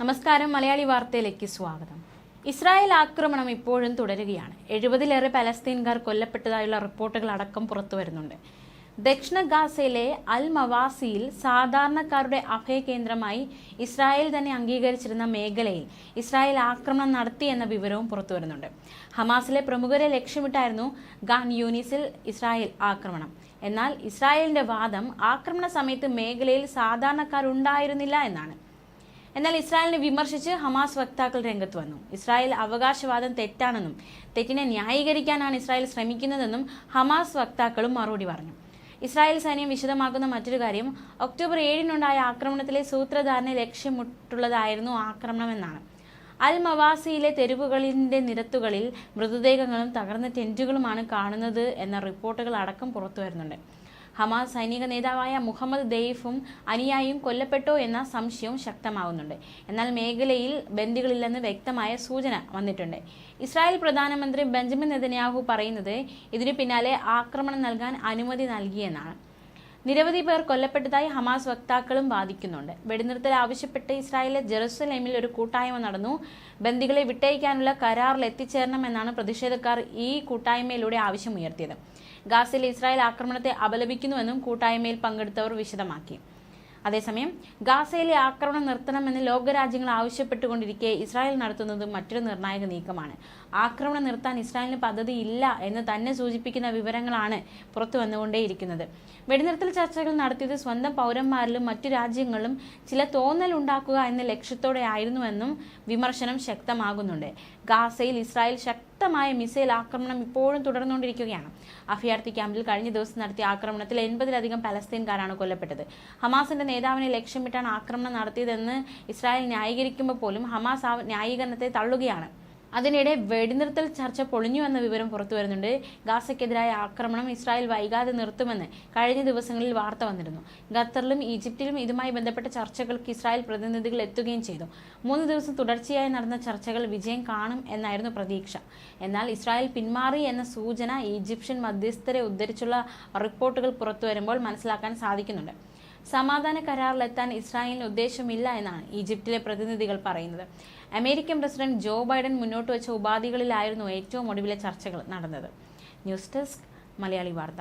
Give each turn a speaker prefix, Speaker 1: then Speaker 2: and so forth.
Speaker 1: നമസ്കാരം മലയാളി വാർത്തയിലേക്ക് സ്വാഗതം. ഇസ്രായേൽ ആക്രമണം ഇപ്പോഴും തുടരുകയാണ്. എഴുപതിലേറെ പലസ്തീൻകാർ കൊല്ലപ്പെട്ടതായുള്ള റിപ്പോർട്ടുകൾ അടക്കം പുറത്തു വരുന്നുണ്ട്. ദക്ഷിണ ഗാസയിലെ അൽ മവാസിയിൽ സാധാരണക്കാരുടെ അഭയകേന്ദ്രമായി ഇസ്രായേൽ തന്നെ അംഗീകരിച്ചിരുന്ന മേഖലയിൽ ഇസ്രായേൽ ആക്രമണം നടത്തി എന്ന വിവരവും പുറത്തു വരുന്നുണ്ട്. ഹമാസിലെ പ്രമുഖരെ ലക്ഷ്യമിട്ടായിരുന്നു ഗാൻ യൂനിസിൽ ഇസ്രായേൽ ആക്രമണം. എന്നാൽ ഇസ്രായേലിന്റെ വാദം ആക്രമണ സമയത്ത് മേഖലയിൽ സാധാരണക്കാരുണ്ടായിരുന്നില്ല എന്നാണ്. എന്നാൽ ഇസ്രായേലിനെ വിമർശിച്ച് ഹമാസ് വക്താക്കൾ രംഗത്ത് വന്നു. ഇസ്രായേൽ അവകാശവാദം തെറ്റാണെന്നും തെറ്റിനെ ന്യായീകരിക്കാനാണ് ഇസ്രായേൽ ശ്രമിക്കുന്നതെന്നും ഹമാസ് വക്താക്കളും മറുപടി പറഞ്ഞു. ഇസ്രായേൽ സൈന്യം വിശദമാക്കുന്ന മറ്റൊരു കാര്യം ഒക്ടോബർ ഏഴിനുണ്ടായ ആക്രമണത്തിലെ സൂത്രധാരനെ ലക്ഷ്യമിട്ടുള്ളതായിരുന്നു ആക്രമണമെന്നാണ്. അൽ മവാസിയിലെ തെരുവുകളിന്റെ നിരത്തുകളിൽ മൃതദേഹങ്ങളും തകർന്ന ടെന്റുകളുമാണ് കാണുന്നത് എന്ന റിപ്പോർട്ടുകൾ അടക്കം പുറത്തു വരുന്നുണ്ട്. ഹമാസ് സൈനിക നേതാവായ മുഹമ്മദ് ദെയ്ഫും അനുയായിയും കൊല്ലപ്പെട്ടോ എന്ന സംശയവും ശക്തമാവുന്നുണ്ട്. എന്നാൽ മേഖലയിൽ ബന്ദികളില്ലെന്ന് വ്യക്തമായ സൂചന വന്നിട്ടുണ്ട്. ഇസ്രായേൽ പ്രധാനമന്ത്രി ബെഞ്ചമിൻ നെതന്യാഹു പറയുന്നത് ഇതിനു പിന്നാലെ ആക്രമണം നൽകാൻ അനുമതി നൽകിയെന്നാണ്. നിരവധി പേർ കൊല്ലപ്പെട്ടതായി ഹമാസ് വക്താക്കളും വാദിക്കുന്നുണ്ട്. വെടിനിർത്തൽ ആവശ്യപ്പെട്ട് ഇസ്രായേലിലെ ജെറുസലേമിൽ ഒരു കൂട്ടായ്മ നടന്നു. ബന്ദികളെ വിട്ടയക്കാനുള്ള കരാറിൽ എത്തിച്ചേരണമെന്നാണ് പ്രതിഷേധക്കാർ ഈ കൂട്ടായ്മയിലൂടെ ആവശ്യമുയർത്തിയത്. ഗാസയിലെ ഇസ്രായേൽ ആക്രമണത്തെ അപലപിക്കുന്നുവെന്നും കൂട്ടായ്മയിൽ പങ്കെടുത്തവർ വിശദമാക്കി. അതേസമയം ഗാസയിലെ ആക്രമണം നിർത്തണമെന്ന് ലോകരാജ്യങ്ങൾ ആവശ്യപ്പെട്ടുകൊണ്ടിരിക്കെ ഇസ്രായേൽ നടത്തുന്നത് മറ്റൊരു നിർണായക നീക്കമാണ്. ആക്രമണം നിർത്താൻ ഇസ്രായേലിന് പദ്ധതി ഇല്ല എന്ന് തന്നെ സൂചിപ്പിക്കുന്ന വിവരങ്ങളാണ് പുറത്തു വന്നുകൊണ്ടേയിരിക്കുന്നത്. വെടിനിർത്തൽ ചർച്ചകൾ നടത്തിയത് സ്വന്തം പൗരന്മാരിലും മറ്റു രാജ്യങ്ങളിലും ചില തോന്നൽ ഉണ്ടാക്കുക എന്ന ലക്ഷ്യത്തോടെ ആയിരുന്നുവെന്നും വിമർശനം ശക്തമാകുന്നുണ്ട്. ഗാസയിൽ ഇസ്രായേൽ ശക്തമായ മിസൈൽ ആക്രമണം ഇപ്പോഴും തുടർന്നുകൊണ്ടിരിക്കുകയാണ്. അഫിയാർത്തി ക്യാമ്പിൽ കഴിഞ്ഞ ദിവസം നടത്തിയ ആക്രമണത്തിൽ എൺപതിലധികം പലസ്തീൻകാരാണ് കൊല്ലപ്പെട്ടത്. ഹമാസിന്റെ നേതാവിനെ ലക്ഷ്യമിട്ടാണ് ആക്രമണം നടത്തിയതെന്ന് ഇസ്രായേൽ ന്യായീകരിക്കുമ്പോൾ പോലും ഹമാസ് ആ ന്യായീകരണത്തെ തള്ളുകയാണ്. അതിനിടെ വെടിനിർത്തൽ ചർച്ച പൊളിഞ്ഞു എന്ന വിവരം പുറത്തു വരുന്നുണ്ട്. ഗാസയ്ക്കെതിരായ ആക്രമണം ഇസ്രായേൽ വൈകാതെ നിർത്തുമെന്ന് കഴിഞ്ഞ ദിവസങ്ങളിൽ വാർത്ത വന്നിരുന്നു. ഖത്തറിലും ഈജിപ്തിലും ഇതുമായി ബന്ധപ്പെട്ട ചർച്ചകൾക്ക് ഇസ്രായേൽ പ്രതിനിധികൾ എത്തുകയും ചെയ്തു. മൂന്ന് ദിവസം തുടർച്ചയായി നടന്ന ചർച്ചകൾ വിജയം കാണും എന്നായിരുന്നു പ്രതീക്ഷ. എന്നാൽ ഇസ്രായേൽ പിന്മാറി എന്ന സൂചന ഈജിപ്ഷ്യൻ മധ്യസ്ഥരെ ഉദ്ധരിച്ചുള്ള റിപ്പോർട്ടുകൾ പുറത്തു വരുമ്പോൾ മനസ്സിലാക്കാൻ സാധിക്കുന്നുണ്ട്. സമാധാന കരാറിലെത്താൻ ഇസ്രായേലിന് ഉദ്ദേശമില്ല എന്നാണ് ഈജിപ്തിലെ പ്രതിനിധികൾ പറയുന്നത്. അമേരിക്കൻ പ്രസിഡന്റ് ജോ ബൈഡൻ മുന്നോട്ട് വെച്ച ഉപാധികളിലായിരുന്നു ഏറ്റവും ഒടുവിലെ ചർച്ചകൾ നടന്നത്. ന്യൂസ് ഡെസ്ക് മലയാളി വാർത്ത.